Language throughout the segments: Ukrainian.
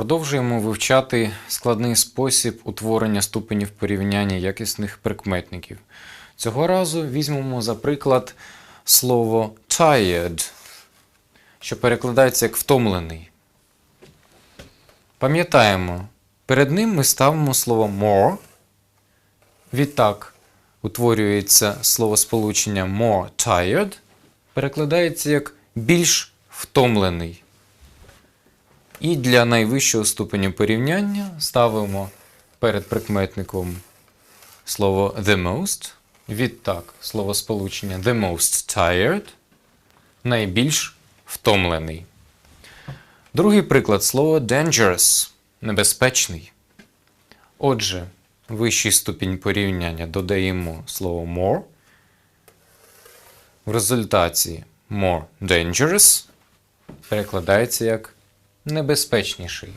Продовжуємо вивчати складний спосіб утворення ступенів порівняння якісних прикметників. Цього разу візьмемо за приклад слово tired, що перекладається як втомлений. Пам'ятаємо, перед ним ми ставимо слово more. Відтак утворюється словосполучення more tired, перекладається як більш втомлений. І для найвищого ступеня порівняння ставимо перед прикметником слово the most. Відтак словосполучення the most tired найбільш втомлений. Другий приклад слово dangerous небезпечний. Отже, вищий ступінь порівняння додаємо слово more. В результаті more dangerous перекладається як небезпечніший.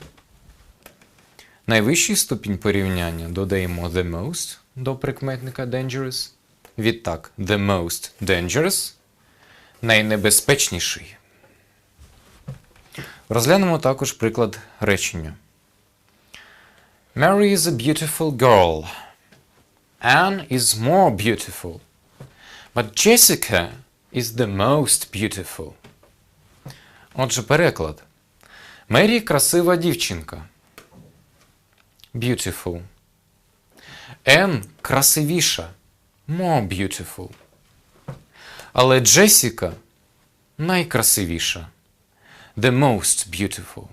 Найвищий ступінь порівняння додаємо the most до прикметника dangerous. Відтак, the most dangerous найнебезпечніший. Розглянемо також приклад речення. Mary is a beautiful girl. Anne is more beautiful. But Jessica is the most beautiful. Отже, переклад. Мері красива дівчинка. Beautiful. Ен красивіша. More beautiful. Але Джесіка найкрасивіша. The most beautiful.